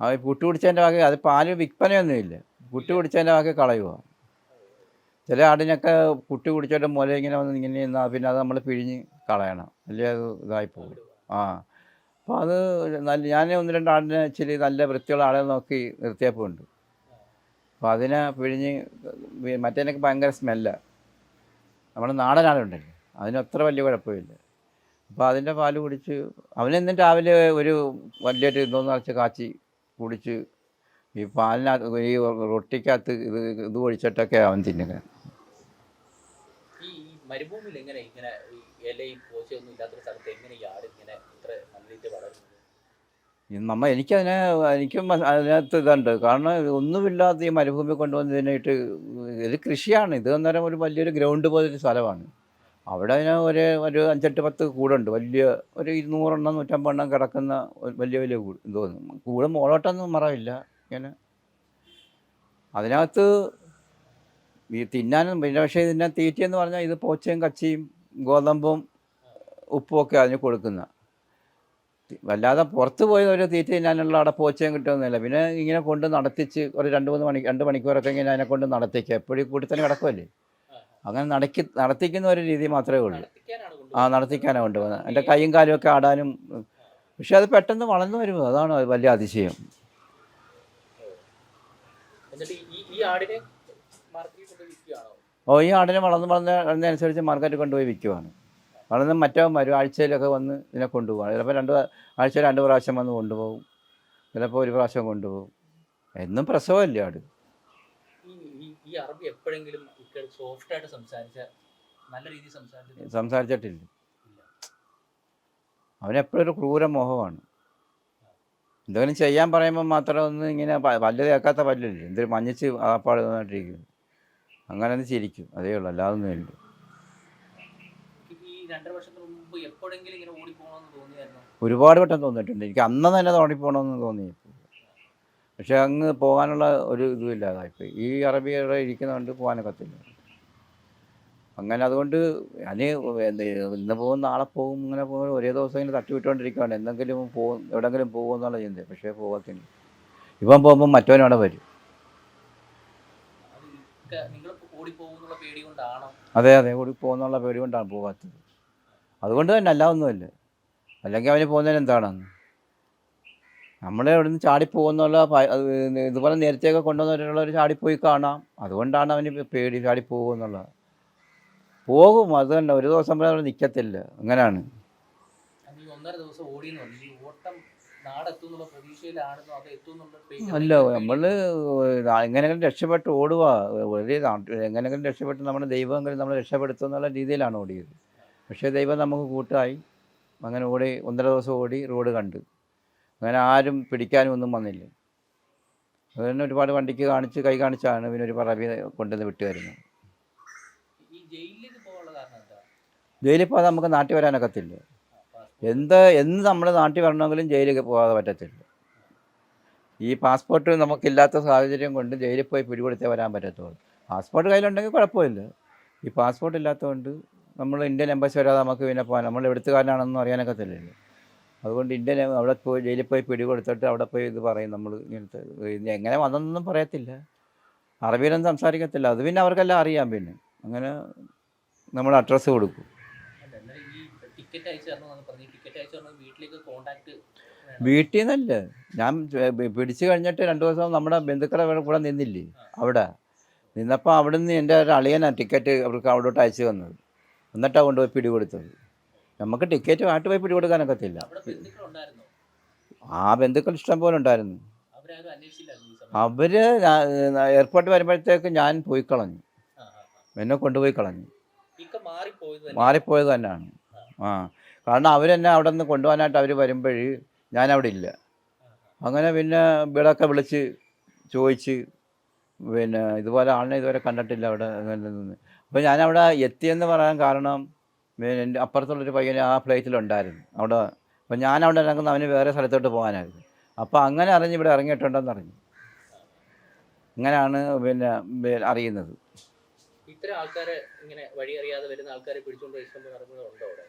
അത് പുട്ട് കുടിച്ചതിന്റെ വാക്ക് അത് പാൽ വിൽപ്പനയൊന്നുമില്ല. പുട്ട് കുടിച്ചതിന്റെ വാക്ക് കളയുക ചില ആടിനൊക്കെ കുട്ടി കുടിച്ചിട്ട് മുല ഇങ്ങനെ വന്ന് ഇങ്ങനെ നിന്നാൽ പിന്നെ അത് നമ്മൾ പിഴിഞ്ഞ് കളയണം. അല്ലെങ്കിൽ അത് ഇതായി പോകും. ആ. അപ്പോൾ അത് നല്ല ഞാൻ ഒന്ന് രണ്ട് ആടിനെ ഇച്ചിരി നല്ല വൃത്തിയുള്ള ആളെ നോക്കി നിർത്തിയപ്പോൾ ഉണ്ട് അപ്പോൾ അതിനെ പിഴിഞ്ഞ് മറ്റേനൊക്കെ ഭയങ്കര സ്മെല്ലാണ് നമ്മുടെ നാടൻ അതിന് അത്ര വലിയ കുഴപ്പമില്ല. അപ്പോൾ അതിന്റെ പാൽ കുടിച്ച് അവനെന്നും രാവിലെ ഒരു വലിയൊരു ഇതൊന്നും നിറച്ച് കാച്ചി കുടിച്ച് ഈ പാലിനകത്ത് ഈ റൊട്ടിക്കകത്ത് ഇത് ഇത് ഒഴിച്ചിട്ടൊക്കെ അവൻ തിന്നുക ഈ മരുഭൂമിയിൽ എങ്ങനെ ഇങ്ങനെ ഈ ഇലയും പോച്ചയൊന്നും ഇല്ലാത്തൊരു സ്ഥലത്ത് എങ്ങനെ ഈ ആട് ഇങ്ങനെ ഇത്ര നല്ല രീതിയിൽ വളരുന്നത് ഈ നമ്മ എനിക്കതിനെ എനിക്കും അതിനകത്ത് ഇതുണ്ട്. കാരണം ഒന്നുമില്ലാത്ത ഈ മരുഭൂമി കൊണ്ടുവന്നതിനായിട്ട് ഇത് കൃഷിയാണ്. ഇത് അന്നേരം ഒരു വലിയൊരു ഗ്രൗണ്ട് പോലൊരു സ്ഥലമാണ്. അവിടെ അതിന് ഒരു ഒരു അഞ്ചെട്ട് പത്ത് കൂടുണ്ട്. വലിയ ഒരു ഇരുന്നൂറെണ്ണം നൂറ്റമ്പതെണ്ണം കിടക്കുന്ന വലിയ വലിയ കൂട് തോന്നുന്നു. കൂട് മുകളോട്ടൊന്നും മറവില്ല. ഇങ്ങനെ. അതിനകത്ത് ഈ തിന്നാനും പിന്നെ പക്ഷേ ഇതിന്റെ തീറ്റയെന്ന് പറഞ്ഞാൽ ഇത് പോച്ചയും കച്ചിയും ഗോതമ്പും ഉപ്പും ഒക്കെ അതിന് കൊടുക്കുന്ന. വല്ലാതെ പുറത്ത് പോയി ഒരു തീറ്റ തിന്നാനുള്ള അവിടെ പോച്ചയും കിട്ടുമെന്നില്ല പിന്നെ ഇങ്ങനെ കൊണ്ട് നടത്തിച്ച് ഒരു രണ്ട് മൂന്ന് മണി രണ്ട് മണിക്കൂറൊക്കെ ഇങ്ങനെ അതിനെ കൊണ്ട് നടത്തിക്കുക. എപ്പോഴും കൂട്ടി തന്നെ കിടക്കുമല്ലേ അങ്ങനെ നടക്കി നടത്തിക്കുന്ന ഒരു രീതി മാത്രമേ ഉള്ളൂ. ആ നടത്തിക്കാനാണ് കൊണ്ടുപോകുന്നത്. എന്റെ കൈയും കാലും ഒക്കെ ആടാനും പക്ഷെ അത് പെട്ടെന്ന് വളർന്നു വരും അതാണ് വലിയ അതിശയം. ഓ ഈ ആടിനെ വളർന്ന് വളർന്ന് വളർന്നതനുസരിച്ച് മാർക്കറ്റിൽ കൊണ്ടുപോയി വിൽക്കുവാണ്. വളർന്ന് മറ്റോ വരും ആഴ്ചയിലൊക്കെ വന്ന് ഇതിനെ കൊണ്ടുപോകാം. ചിലപ്പോൾ രണ്ട് ആഴ്ച രണ്ട് പ്രാവശ്യം വന്ന് കൊണ്ടുപോകും. ചിലപ്പോൾ ഒരു പ്രാവശ്യം കൊണ്ടുപോകും. എന്നും പ്രസവമല്ലേ ആട്? ഈ ഈ ഈ അറബി എപ്പോഴെങ്കിലും സംസാരിച്ച നല്ല രീതിയിൽ സംസാരിച്ചിട്ടില്ല. അവനെപ്പോഴും ഒരു ക്രൂര മോഹമാണ്. എന്തെങ്കിലും ചെയ്യാൻ പറയുമ്പോൾ മാത്രം ഒന്ന് ഇങ്ങനെ പല്ല് തേക്കാത്ത പല്ലില്ല? എന്തൊരു മഞ്ഞച്ച് ആപ്പാട് തന്നിട്ടിരിക്കും അങ്ങനെ ഒന്ന് ചിരിക്കും. അതേ ഉള്ളൂ അല്ലാതൊന്നും ഇല്ല. ഒരുപാട് വട്ടം തോന്നിയിട്ടുണ്ട്. എനിക്ക് അന്ന് തന്നെ തോന്നിപ്പോണമെന്ന് തോന്നി പക്ഷെ അങ്ങ് പോകാനുള്ള ഒരു ഇതും ഇല്ലാതായിപ്പോയി ഈ അറബിയുടെ ഇരിക്കുന്നതുകൊണ്ട് പോകാനൊക്കത്തില്ല അങ്ങനെ അതുകൊണ്ട് ഞാൻ എന്ത് ഇന്ന് പോകും നാളെ പോകും ഇങ്ങനെ പോകും ഒരേ ദിവസം ഇങ്ങനെ തട്ടിവിട്ടുകൊണ്ടിരിക്കുകയാണ്. എന്തെങ്കിലും പോകും എവിടെങ്കിലും പോകും എന്നുള്ള ചിന്ത. പക്ഷേ പോകത്തില്ല. ഇവൻ പോകുമ്പോൾ മറ്റവനവിടെ വരും. അതെ അതെ. കൂടി പോകുന്നുള്ള പേടി കൊണ്ടാണ് പോകാത്തത്. അതുകൊണ്ട് തന്നെ അല്ല ഒന്നുമില്ല അല്ലെങ്കിൽ അവന് പോകുന്നതിന് എന്താണെന്ന്? നമ്മളെ അവിടെ നിന്ന് ചാടിപ്പോകുന്നുള്ള ഇതുപോലെ നേരത്തെയൊക്കെ കൊണ്ടുവന്നിട്ടുള്ളവർ ചാടിപ്പോയി കാണാം. അതുകൊണ്ടാണ് അവന് പേടി ചാടി എന്നുള്ളത് പോകും അത് തന്നെ. ഒരു ദിവസം വരെ അവിടെ നിൽക്കത്തില്ല അങ്ങനെയാണ്. അല്ല നമ്മൾ എങ്ങനെയെങ്കിലും രക്ഷപ്പെട്ട് ഓടുക ഒരു എങ്ങനെയെങ്കിലും രക്ഷപ്പെട്ട് നമ്മുടെ ദൈവമെങ്കിലും നമ്മളെ രക്ഷപ്പെടുത്തും എന്നുള്ള രീതിയിലാണ് ഓടിയത്. പക്ഷേ ദൈവം നമുക്ക് കൂട്ടായി. അങ്ങനെ ഓടി ഒന്നര ദിവസം ഓടി റോഡ് കണ്ട്. അങ്ങനെ ആരും പിടിക്കാനും ഒന്നും വന്നില്ല. അത് തന്നെ ഒരുപാട് വണ്ടിക്ക് കാണിച്ച് കൈ കാണിച്ചാണ് പിന്നെ ഒരു പറവി കൊണ്ടുവന്ന് വിട്ടു വരുന്നത്. ജയിലിൽ പോകാതെ നമുക്ക് നാട്ടിൽ വരാനൊക്കത്തില്ല. എന്ത് എന്ത് നമ്മൾ നാട്ടിൽ വരണമെങ്കിലും ജയിലിൽ പോകാതെ പറ്റത്തില്ല. ഈ പാസ്പോർട്ട് നമുക്കില്ലാത്ത സാഹചര്യം കൊണ്ട് ജയിലിൽ പോയി പിടികൊടുത്തേ വരാൻ പറ്റത്തുള്ളൂ. പാസ്പോർട്ട് കയ്യിലുണ്ടെങ്കിൽ കുഴപ്പമില്ല. ഈ പാസ്പോർട്ട് ഇല്ലാത്തതുകൊണ്ട് നമ്മൾ ഇന്ത്യൻ എംബസി വരാതെ നമുക്ക് പിന്നെ പോകാൻ നമ്മൾ എവിടുത്തുകാരനാണെന്നും അറിയാനൊക്കത്തില്ലല്ലോ അതുകൊണ്ട് ഇന്ത്യൻ അവിടെ പോയി ജയിലിൽ പോയി പിടികൊടുത്തിട്ട് അവിടെ പോയി ഇത് പറയും നമ്മൾ ഇങ്ങനത്തെ എങ്ങനെ വന്നതെന്നൊന്നും പറയത്തില്ല. അറബിയിലൊന്നും സംസാരിക്കത്തില്ല. അത് പിന്നെ അവർക്കെല്ലാം അറിയാം പിന്നെ. അങ്ങനെ നമ്മൾ അഡ്രസ്സ് കൊടുക്കും. വീട്ടിൽ നിന്നല്ല. ഞാൻ പിടിച്ചു കഴിഞ്ഞിട്ട് രണ്ട് ദിവസം നമ്മുടെ ബന്ധുക്കളെ കൂടെ നിന്നില്ലേ? അവിടെ. നിന്നപ്പോൾ അവിടെ നിന്ന് എന്റെ ഒരു അളിയനാണ് ടിക്കറ്റ് അവർക്ക് അവിടോട്ട് അയച്ചു തന്നത്. എന്നിട്ടാണ് കൊണ്ടുപോയി പിടി കൊടുത്തത്. നമുക്ക് ടിക്കറ്റ് പിടി കൊടുക്കാനൊക്കത്തില്ല ആ ബന്ധുക്കൾ ഇഷ്ടം പോലെ ഉണ്ടായിരുന്നു. അവർ അവർ എയർപോർട്ട് വരുമ്പോഴത്തേക്ക് ഞാൻ പോയി കളഞ്ഞു. എന്നെ കൊണ്ടുപോയി കളഞ്ഞു. മാറിപ്പോയത് തന്നെ. മാറിപ്പോയത് തന്നെയാണ്. ആ. കാരണം അവരെന്നെ അവിടെ നിന്ന് കൊണ്ടുപോകാനായിട്ട് അവർ വരുമ്പോൾ ഞാൻ അവിടെ ഇല്ല അങ്ങനെ പിന്നെ ഇവിടെയൊക്കെ വിളിച്ച് ചോദിച്ച് പിന്നെ ഇതുപോലെ ആളിനെ ഇതുവരെ കണ്ടിട്ടില്ല അവിടെ. അങ്ങനെ നിന്ന്. അപ്പോൾ ഞാനവിടെ എത്തിയെന്ന് പറയാൻ കാരണം എന്റെ അപ്പുറത്തുള്ളൊരു പയ്യൻ ആ ഫ്ലൈറ്റിലുണ്ടായിരുന്നു അവിടെ അപ്പോൾ ഞാൻ അവിടെ ഇറങ്ങുന്ന അവന് വേറെ സ്ഥലത്തോട്ട് പോകാനായിരുന്നു. അപ്പോൾ അങ്ങനെ അറിഞ്ഞ് ഇവിടെ ഇറങ്ങിയിട്ടുണ്ടെന്ന് അറിഞ്ഞു. അങ്ങനെയാണ് പിന്നെ അറിയുന്നത്. ഇത്തരം ആൾക്കാരെ ഇങ്ങനെ വഴി അറിയാതെ വരുന്ന ആൾക്കാരെ പിടിച്ചുകൊണ്ട് നടക്കുന്നുണ്ടോ അവിടെ?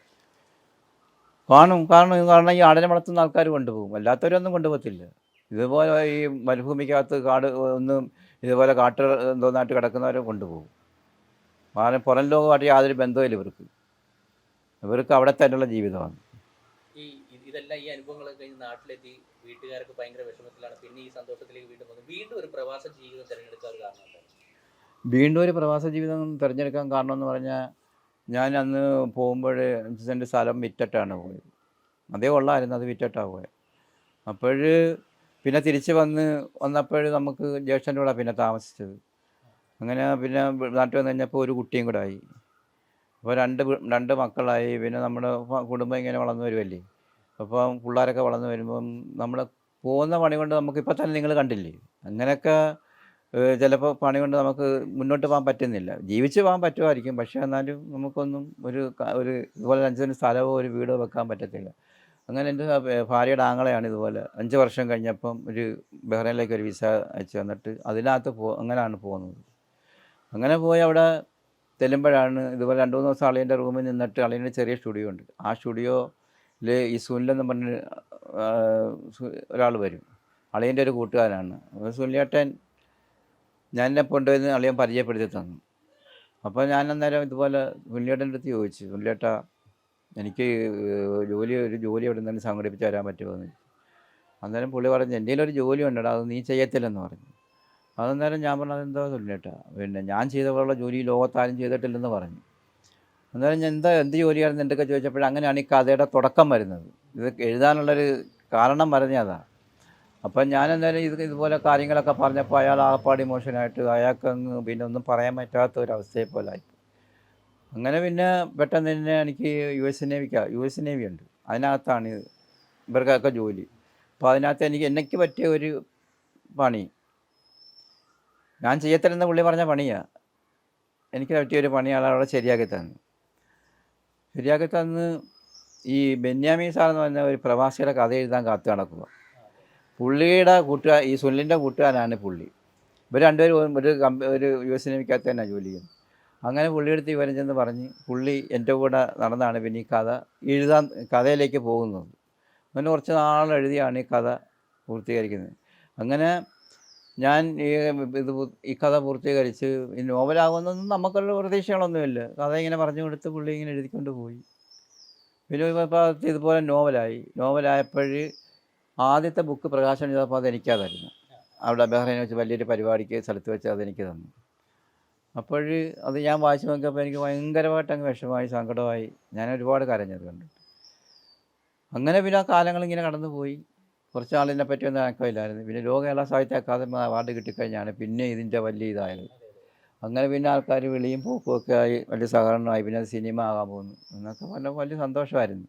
കാണും കാരണം കാരണം ഈ ആടിനെ വളർത്തുന്ന ആൾക്കാർ കൊണ്ടുപോകും. അല്ലാത്തവരൊന്നും കൊണ്ടുപോകത്തില്ല. ഇതുപോലെ ഈ മരുഭൂമിക്കകത്ത് കാട് ഒന്നും ഇതുപോലെ കാട്ട് എന്തോന്നായിട്ട് കിടക്കുന്നവരെ കൊണ്ടുപോകും. കാരണം പുറം ലോകമായിട്ട് യാതൊരു ബന്ധമില്ല ഇവർക്ക്. ഇവർക്ക് അവിടെ തന്നെയുള്ള ജീവിതമാണ്. ഈ ഇതെല്ലാം ഈ അനുഭവങ്ങളൊക്കെ കഴിഞ്ഞ് നാട്ടിലെത്തി വീട്ടുകാർക്ക് ഭയങ്കര വിഷമത്തിലാണ്. പിന്നെ ഈ സന്തോഷത്തിലേക്ക് വീണ്ടും വന്നു. വീണ്ടും ഒരു പ്രവാസ ജീവിതം തിരഞ്ഞെടുക്കാൻ ഒരു കാരണം? വീണ്ടും ഒരു പ്രവാസ ജീവിതം തിരഞ്ഞെടുക്കാൻ കാരണം എന്ന് പറഞ്ഞാൽ ഞാൻ അന്ന് പോകുമ്പോൾ അഞ്ച് സെന്റ് സ്ഥലം വിറ്റിട്ടാണ് പോയത്. അതേ ഉള്ളായിരുന്നു അത് വിറ്റിട്ടാണ് പോയത്. അപ്പോൾ പിന്നെ തിരിച്ച് വന്ന് വന്നപ്പോൾ നമുക്ക് ജ്യേഷ്ഠന്റെ കൂടെ പിന്നെ താമസിച്ചത്. അങ്ങനെ പിന്നെ നാട്ടിൽ വന്നു കഴിഞ്ഞപ്പോൾ ഒരു കുട്ടിയും കൂടെ ആയി. അപ്പോൾ രണ്ട് രണ്ട് മക്കളായി. പിന്നെ നമ്മുടെ കുടുംബം ഇങ്ങനെ വളർന്നു വരുമല്ലേ അപ്പം പിള്ളേരൊക്കെ വളർന്നു വരുമ്പം നമ്മൾ പോകുന്ന പണി കൊണ്ട് നമുക്ക് ഇപ്പം തന്നെ നിങ്ങൾ കണ്ടില്ലേ? അങ്ങനെയൊക്കെ ചിലപ്പോൾ പണി കൊണ്ട് നമുക്ക് മുന്നോട്ട് പോകാൻ പറ്റുന്നില്ല. ജീവിച്ച് പോകാൻ പറ്റുമായിരിക്കും പക്ഷേ എന്നാലും നമുക്കൊന്നും ഒരു ഒരു ഇതുപോലെ അഞ്ച് സെന്റ് സ്ഥലമോ ഒരു വീടോ വെക്കാൻ പറ്റത്തില്ല. അങ്ങനെ എന്റെ ഭാര്യയുടെ ആങ്ങളെയാണ് ഇതുപോലെ അഞ്ച് വർഷം കഴിഞ്ഞപ്പം ഒരു ബഹ്റൈനിലേക്ക് ഒരു വിസ അയച്ചു തന്നിട്ട് അതിനകത്ത് പോ അങ്ങനെയാണ് പോകുന്നത്. അങ്ങനെ പോയി അവിടെ ചെല്ലുമ്പോഴാണ് ഇതുപോലെ രണ്ട് മൂന്ന് ദിവസം അളിയന്റെ റൂമിൽ നിന്നിട്ട് അളിയന്റെ ചെറിയ സ്റ്റുഡിയോ ഉണ്ട്. ആ സ്റ്റുഡിയോയിൽ ഈ സുനിലെന്ന് പറഞ്ഞ് ഒരാൾ വരും. അളിയന്റെ ഒരു കൂട്ടുകാരനാണ്. അപ്പോൾ സുനിലേട്ടൻ ഞാൻ എന്നെ കൊണ്ടുവന്ന് അളിയൻ പരിചയപ്പെടുത്തി തന്നു. അപ്പോൾ ഞാൻ അന്നേരം ഇതുപോലെ സുനിലേട്ടന്റെ അടുത്ത് ചോദിച്ചു സുനിലേട്ട എനിക്ക് ജോലി ഒരു ജോലി എവിടെ നിന്നും സംഘടിപ്പിച്ച് തരാൻ പറ്റുമോ? എന്ന്. അന്നേരം പുള്ളി പറഞ്ഞു എന്റെ ഒരു ജോലി ഉണ്ടടാ അത് നീ ചെയ്യത്തില്ലെന്ന് പറഞ്ഞു. അന്നേരം ഞാൻ പറഞ്ഞു എന്താ സുനിലേട്ടാ പിന്നെ ഞാൻ ചെയ്ത പോലുള്ള ജോലി ലോകത്താരും ചെയ്തിട്ടില്ലെന്ന് പറഞ്ഞു. അന്നേരം ഞാൻ എന്താ എന്ത് ജോലിയായിരുന്നു? എന്തൊക്കെ ചോദിച്ചപ്പോൾ അങ്ങനെയാണ് ഈ കഥയുടെ തുടക്കം വരുന്നത്. ഇത് എഴുതാനുള്ളൊരു കാരണം പറഞ്ഞതാ അപ്പം ഞാൻ എന്തായാലും ഇത് ഇതുപോലെ കാര്യങ്ങളൊക്കെ പറഞ്ഞപ്പോൾ അയാൾ ആകപ്പാടി ഇമോഷനായിട്ട് അയാൾക്ക് പിന്നെ ഒന്നും പറയാൻ പറ്റാത്ത ഒരു അവസ്ഥയെ ആയി. അങ്ങനെ പിന്നെ പെട്ടെന്ന് തന്നെ എനിക്ക് യു എസ് നേവിക്ക യു എസ് നേവി ഉണ്ട്. അതിനകത്താണ് ഇവർക്കൊക്കെ ജോലി. അപ്പോൾ അതിനകത്ത് എനിക്ക് എനിക്ക് പറ്റിയ ഒരു പണി ഞാൻ ചെയ്യത്തില്ലെന്ന് പുള്ളി പറഞ്ഞ പണിയാ. എനിക്ക് പറ്റിയ ഒരു പണി അവിടെ ശരിയാക്കി തന്നു. ശരിയാക്കി തന്ന് ഈ ബെന്യാമി സാർ എന്ന് പറഞ്ഞ ഒരു പ്രവാസിയുടെ കഥ എഴുതാൻ കാത്തു നടക്കുക. പുള്ളിയുടെ കൂട്ടുകാർ ഈ സുനിലിന്റെ കൂട്ടുകാരനാണ് പുള്ളി. ഇവർ രണ്ടുപേരും ഒരു കമ്പ ഒരു യു എസ് സിനിമയ്ക്കകത്ത് തന്നെ ജോലി ചെയ്യുന്നു അങ്ങനെ പുള്ളിയെടുത്ത് വിവരം ചെന്ന് പറഞ്ഞ് പുള്ളി എന്റെ കൂടെ നടന്നാണ് പിന്നെ ഈ കഥ എഴുതാൻ കഥയിലേക്ക് പോകുന്നത്. അങ്ങനെ കുറച്ച് നാൾ എഴുതിയാണ് ഈ കഥ പൂർത്തീകരിക്കുന്നത്. അങ്ങനെ ഞാൻ ഈ ഇത് ഈ കഥ പൂർത്തീകരിച്ച് ഈ നോവലാകുന്നൊന്നും നമുക്കുള്ള പ്രതീക്ഷകളൊന്നുമില്ല. കഥ ഇങ്ങനെ പറഞ്ഞു കൊടുത്ത് പുള്ളി ഇങ്ങനെ എഴുതിക്കൊണ്ട് പോയി. പിന്നെ ഇപ്പോൾ ഇതുപോലെ നോവലായി. നോവലായപ്പോൾ ആദ്യത്തെ ബുക്ക് പ്രകാശനം ചെയ്തപ്പോൾ അത് എനിക്കതായിരുന്നു. അവിടെ ബഹ്റൈനെ വെച്ച് വലിയൊരു പരിപാടിക്ക് സ്ഥലത്ത് വെച്ച് അതെനിക്ക് തന്നു. അപ്പോൾ അത് ഞാൻ വായിച്ചു നോക്കിയപ്പോൾ എനിക്ക് ഭയങ്കരമായിട്ട് അങ്ങ് വിഷമമായി സങ്കടമായി. ഞാൻ ഒരുപാട് കരഞ്ഞത് കണ്ടിട്ട്. അങ്ങനെ പിന്നെ ആ കാലങ്ങൾ ഇങ്ങനെ കടന്നു പോയി കുറച്ച് നാളിനെ പറ്റിയൊന്നും അനക്കമില്ലായിരുന്നു പിന്നെ ലോക കേരള സാഹിത്യ അക്കാദമി അവാർഡ് കിട്ടിക്കഴിഞ്ഞാണ് പിന്നെ ഇതിന്റെ വലിയ ഇതായത്. അങ്ങനെ പിന്നെ ആൾക്കാർ വിളിയും പോക്കും ഒക്കെ ആയി വലിയ സഹകരണമായി. പിന്നെ സിനിമ ആകാൻ പോകുന്നു. എന്നൊക്കെ പറഞ്ഞ വലിയ സന്തോഷമായിരുന്നു.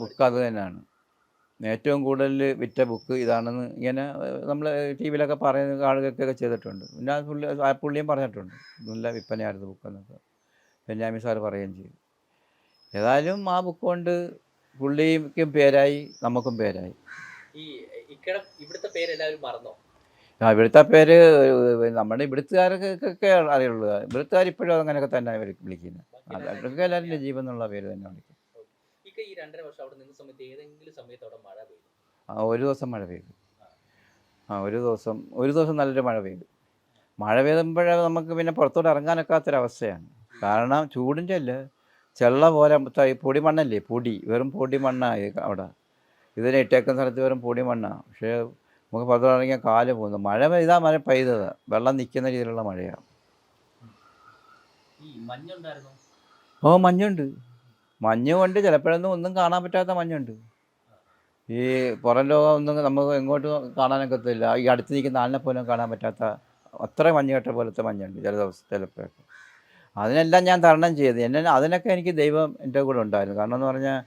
ബുക്ക് അത് തന്നെയാണ്. ഏറ്റവും കൂടുതൽ വിറ്റ ബുക്ക് ഇതാണെന്ന് ഇങ്ങനെ നമ്മൾ ടി വിയിലൊക്കെ പറയുന്ന കാണുകയൊക്കെ ചെയ്തിട്ടുണ്ട്. പിന്നെ പുള്ളി പുള്ളിയും പറഞ്ഞിട്ടുണ്ട്. നല്ല വിൽപ്പനയായിരുന്നു ബുക്ക് എന്നൊക്കെ ബെന്യാമി സാർ പറയുകയും ചെയ്തു. ഏതായാലും ആ ബുക്ക് കൊണ്ട് പുള്ളിക്കും പേരായി നമുക്കും പേരായി. ഈ ഇക്കടെ ഇവിടുത്തെ പേര് എല്ലാവരും മറന്നോ? ആ ഇവിടുത്തെ പേര് നമ്മുടെ ഇവിടുത്തുകാർക്കൊക്കെ അറിയുള്ളൂ. ഇവിടുത്തുകാർ ഇപ്പോഴും അങ്ങനെയൊക്കെ തന്നെ വിളിക്കുന്നത് അതൊക്കെ എല്ലാവരും ജീവൻ എന്നുള്ള പേര് തന്നെ വിളിക്കും ഈ രണ്ടര വർഷം അവിടെ നിന്ന സമയത്ത് ഏതെങ്കിലും സമയത്ത് അവിടെ മഴ പെയ്തു? ആ ഒരു ദിവസം മഴ പെയ്തു. ആ ഒരു ദിവസം ഒരു ദിവസം നല്ലൊരു മഴ പെയ്തു. മഴ പെയ്തുമ്പോഴേ നമുക്ക് പിന്നെ പുറത്തോട്ട് ഇറങ്ങാനൊക്കാത്തൊരവസ്ഥയാണ്. കാരണം ചൂടിന്റെ അല്ല? ചെള്ള പോലെ പൊടി മണ്ണല്ലേ പൊടി. വെറും പൊടി മണ്ണായി അവിടെ. ഇതിനെ ഇട്ടേക്കുന്ന സ്ഥലത്ത് വെറും പൊടി മണ്ണാണ് പക്ഷേ നമുക്ക് പുറത്തോട്ട് ഇറങ്ങിയാൽ കാൽ പോകുന്നു. മഴ പെയ്താൽ മഴ പെയ്തത്. വെള്ളം നിൽക്കുന്ന രീതിയിലുള്ള മഴയാണ് ഓ മഞ്ഞുണ്ട്. മഞ്ഞ് കൊണ്ട് ചിലപ്പോഴൊന്നും ഒന്നും കാണാൻ പറ്റാത്ത മഞ്ഞുണ്ട്. ഈ പുറം ലോകം ഒന്നും നമുക്ക് എങ്ങോട്ട് കാണാനൊക്കത്തില്ല ഈ അടുത്ത് നിൽക്കുന്ന ആളിനെ പോലും കാണാൻ പറ്റാത്ത അത്ര മഞ്ഞ് കെട്ട പോലത്തെ മഞ്ഞുണ്ട് ചില ദിവസം ചിലപ്പോഴൊക്കെ. അതിനെല്ലാം ഞാൻ തരണം ചെയ്ത്. എന്നെ അതിനൊക്കെ എനിക്ക് ദൈവം എന്റെ കൂടെ ഉണ്ടായിരുന്നു. കാരണം എന്ന് പറഞ്ഞാൽ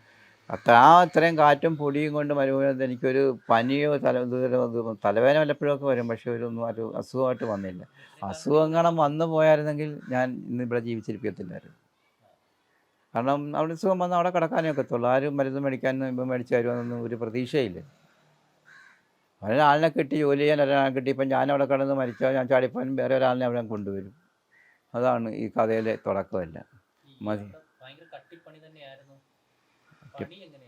അത്ര ആ ഇത്രയും കാറ്റും പൊടിയും കൊണ്ട് മരുഭൂമിയിൽ എനിക്കൊരു പനിയോ തല തലവേദന വല്ലപ്പോഴൊക്കെ വരും. പക്ഷേ ഒരു ഒന്നും ഒരു അസുഖമായിട്ട് വന്നില്ല. അസുഖങ്ങളും വന്നു പോയായിരുന്നെങ്കിൽ ഞാൻ ഇന്ന് ഇവിടെ ജീവിച്ചിരിക്കത്തില്ലായിരുന്നു. കാരണം അവിടെ സുഖം വന്നാൽ അവിടെ കിടക്കാനേ ഒക്കത്തുള്ളൂ. ആരും മരുന്ന് മേടിക്കാനും ഇപ്പം മേടിച്ച് തരുമെന്നൊന്നും ഒരു പ്രതീക്ഷയില്ല. ഒരാളിനെ കിട്ടി ജോലി ചെയ്യാൻ ഒരാളെ കിട്ടി ഇപ്പം ഞാൻ അവിടെ കിടന്ന് മരിച്ചോ ഞാൻ ചാടിപ്പോയാലും വേറെ ഒരാളിനെ അവിടെ കൊണ്ടുവരും. അതാണ് ഈ കഥയിലെ തുടക്കമല്ല. മതി.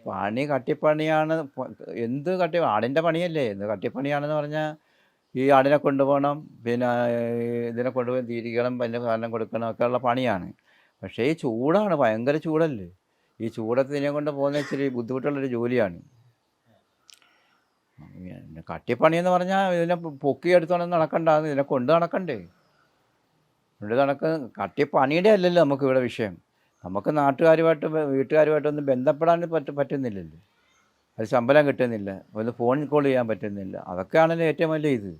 പണി കട്ടിപ്പണിയാണ്. എന്ത് കട്ടി ആടിന്റെ പണിയല്ലേ. എന്ത് കട്ടിപ്പണിയാണെന്ന് പറഞ്ഞാൽ ഈ ആടിനെ കൊണ്ടുപോകണം പിന്നെ ഇതിനെ കൊണ്ടുപോയി തിരിക്കണം പിന്നെ കാരണം കൊടുക്കണം ഒക്കെ ഉള്ള പണിയാണ്. പക്ഷേ ഈ ചൂടാണ് ഭയങ്കര ചൂടല്ലേ. ഈ ചൂടത്ത് ഇതിനെ കൊണ്ട് പോകുന്ന ഇച്ചിരി ബുദ്ധിമുട്ടുള്ളൊരു ജോലിയാണ്. കട്ടിപ്പണിയെന്ന് കട്ടിപ്പണി എന്ന് പറഞ്ഞാൽ ഇതിനെ പൊക്കി നടക്കണ്ട ഇതിനെ കൊണ്ട് നടക്കണ്ടേ. കൊണ്ട് കട്ടി പണിയുടെ അല്ലല്ലോ നമുക്ക് ഇവിടെ വിഷയം. നമുക്ക് നാട്ടുകാരുമായിട്ട് വീട്ടുകാരുമായിട്ട് വീട്ടുകാരുമായിട്ടൊന്നും ബന്ധപ്പെടാൻ പറ്റ പറ്റുന്നില്ലല്ലോ. അത് ശമ്പളം കിട്ടുന്നില്ല. ഒന്ന് ഫോൺ കോൾ ചെയ്യാൻ പറ്റുന്നില്ല. അതൊക്കെയാണല്ലോ ഏറ്റവും വലിയ ഇത്.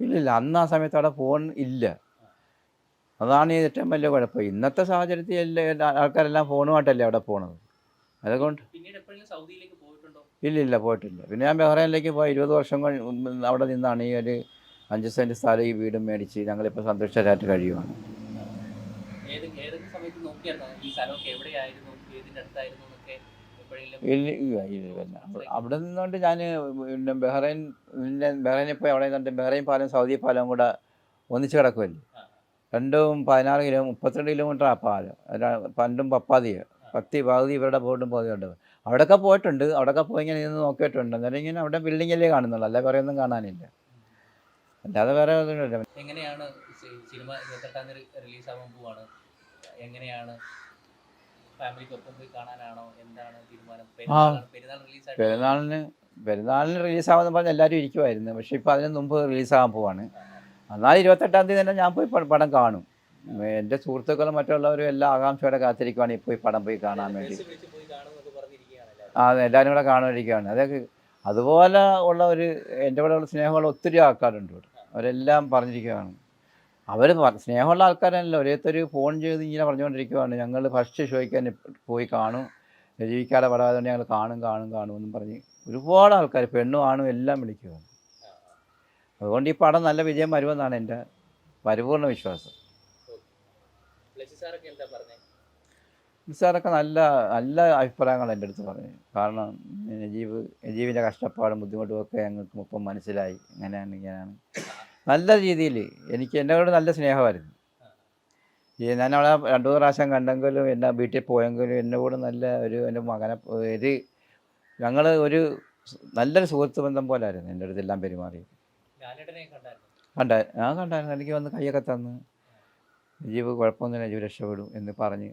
ഇല്ലില്ല അന്ന് ആ സമയത്ത് അവിടെ ഫോൺ ഇല്ല. അതാണ് ഈ ഏറ്റവും വലിയ കുഴപ്പം. ഇന്നത്തെ സാഹചര്യത്തിൽ എല്ലാ ആൾക്കാരെല്ലാം ഫോണുമായിട്ടല്ലേ അവിടെ പോണത്. അതുകൊണ്ട് ഇല്ലില്ല പോയിട്ടില്ല. പിന്നെ ഞാൻ ബഹ്റൈനിലേക്ക് പോയി ഇരുപത് വർഷം കൊണ്ട് അവിടെ നിന്നാണ് ഈ ഒരു അഞ്ച് സെന്റ് സ്ഥലം ഈ വീടും മേടിച്ച് ഞങ്ങളിപ്പോൾ സന്തുഷ്ടരായിട്ട് കഴിയുവാണ്. അവിടെ- നിന്നുകൊണ്ട് ഞാൻ പിന്നെ ബഹ്റൈൻ പിന്നെ ബഹ്റൈനിൽ പോയി അവിടെ നിന്നുകൊണ്ട് ബഹ്റൈൻ പാലം സൗദി പാലം കൂടെ ഒന്നിച്ച് കിടക്കുമല്ലേ രണ്ടും പതിനാറ് കിലോ മുപ്പത്തിരണ്ട് കിലോമീറ്റർ ആ പാലം. പണ്ടും പപ്പാതിയ. പത്തി പകുതി ഇവരുടെ ബോർഡും പകുതിയുണ്ട് അവിടെയൊക്കെ പോയിട്ടുണ്ട്. അവിടെയൊക്കെ പോയി ഇങ്ങനെ നിന്ന് നോക്കിയിട്ടുണ്ട്. അന്നേരം ഇങ്ങനെ അവിടെ ബിൽഡിങ്ങല്ലേ കാണുന്നുള്ളൂ. അല്ല കുറേ ഒന്നും കാണാനില്ല. അല്ലാതെ വേറെ ഒന്നുമില്ല. എങ്ങനെയാണ് സിനിമ ഇരുപത്തെട്ടാം തീയതി റിലീസ് ആവാൻ പോവാണ്? എങ്ങനെയാണ് ഫാമിലിക്കൊപ്പം പോയി കാണാനാണോ? എന്താണ് തീരുമാനം? പെരുന്നാൾ റിലീസ് പെരുന്നാളിന് പെരുന്നാളിന് റിലീസാവെന്ന് പറഞ്ഞ് എല്ലാവരും ഇരിക്കുമായിരുന്നു പക്ഷേ ഇപ്പോൾ അതിന് മുമ്പ് റിലീസാകാൻ പോവാണ്. എന്നാൽ ഇരുപത്തെട്ടാം തീയതി തന്നെ ഞാൻ പോയി പടം കാണും. എന്റെ സുഹൃത്തുക്കളും മറ്റുള്ളവരും എല്ലാ ആകാംക്ഷയോടെ കാത്തിരിക്കുവാണ് ഇപ്പോൾ ഈ പടം പോയി കാണാൻ വേണ്ടി. ആ എല്ലാവരും കൂടെ കാണുമായിരിക്കുകയാണ്. അതൊക്കെ അതുപോലെ ഉള്ള ഒരു എന്റെ കൂടെ ഉള്ള സ്നേഹമുള്ള ഒത്തിരി ആൾക്കാരുണ്ട് ഇവിടെ. അവരെല്ലാം പറഞ്ഞിരിക്കുകയാണ് അവർ സ്നേഹമുള്ള ആൾക്കാരല്ല ഒരേത്തൊരു ഫോൺ ചെയ്ത് ഇങ്ങനെ പറഞ്ഞുകൊണ്ടിരിക്കുകയാണ് ഞങ്ങൾ ഫസ്റ്റ് ഷോയ്ക്ക് തന്നെ പോയി കാണും. ജീവിക്കാതെ പടാതെ ഞങ്ങൾ കാണും കാണും കാണും എന്നും പറഞ്ഞ് ഒരുപാട് ആൾക്കാർ പെണ്ണും ആണും എല്ലാം വിളിക്കുകയാണ് അതുകൊണ്ട് ഈ പടം നല്ല വിജയം വരുമെന്നാണ് എന്റെ പരിപൂർണ വിശ്വാസം. എന്താ പറഞ്ഞേ നിസ്സാറൊക്കെ നല്ല നല്ല അഭിപ്രായങ്ങൾ എന്റെ അടുത്ത് പറഞ്ഞു കാരണം നജീബ് നജീബിന്റെ കഷ്ടപ്പാടും ബുദ്ധിമുട്ടും ഒക്കെ ഞങ്ങൾക്ക് ഒപ്പം മനസ്സിലായി. ഇങ്ങനെയാണ് ഇങ്ങനെയാണ്. നല്ല രീതിയിൽ എനിക്ക് എന്നോട് കൂടെ നല്ല സ്നേഹമായിരുന്നു. ഞാൻ അവളെ രണ്ടു മൂന്ന് പ്രാവശ്യം കണ്ടെങ്കിലും എന്നെ വീട്ടിൽ പോയെങ്കിലും എന്റെ കൂടെ നല്ല ഒരു എന്റെ മകനെ ഒരു ഞങ്ങൾ ഒരു നല്ലൊരു സുഹൃത്ത് ബന്ധം പോലെ ആയിരുന്നു എന്റെ അടുത്തെല്ലാം പെരുമാറി ലാലേട്ടനെ കണ്ടായിരുന്നു? കണ്ട ഞാൻ കണ്ടായിരുന്നു. എനിക്ക് വന്ന് കൈയൊക്കെ തന്ന്. ജീവ് കുഴപ്പമൊന്നുമില്ല ജീവ് രക്ഷപ്പെടും എന്ന് പറഞ്ഞ്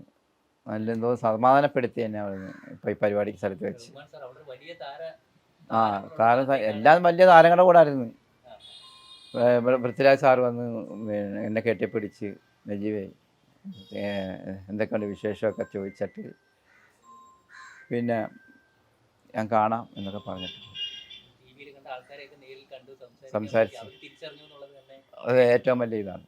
നല്ല എന്തോ സമാധാനപ്പെടുത്തി എന്നെ അവിടുന്ന് ഇപ്പൊ ഈ പരിപാടിക്ക് സ്ഥലത്ത് വെച്ച്. ആ താരം എല്ലാം വലിയ താരങ്ങളുടെ കൂടെ ആയിരുന്നു പൃഥ്വിരാജ് സാറ് വന്ന് എന്നെ കെട്ടിപ്പിടിച്ച് നജീവേ എന്തൊക്കെയുണ്ട് വിശേഷമൊക്കെ ചോദിച്ചിട്ട് പിന്നെ ഞാൻ കാണാം എന്നൊക്കെ പറഞ്ഞിട്ട്. സംസാരിച്ചു. തന്നെ. അത് ഏറ്റവും വലിയ ഇതാണ്.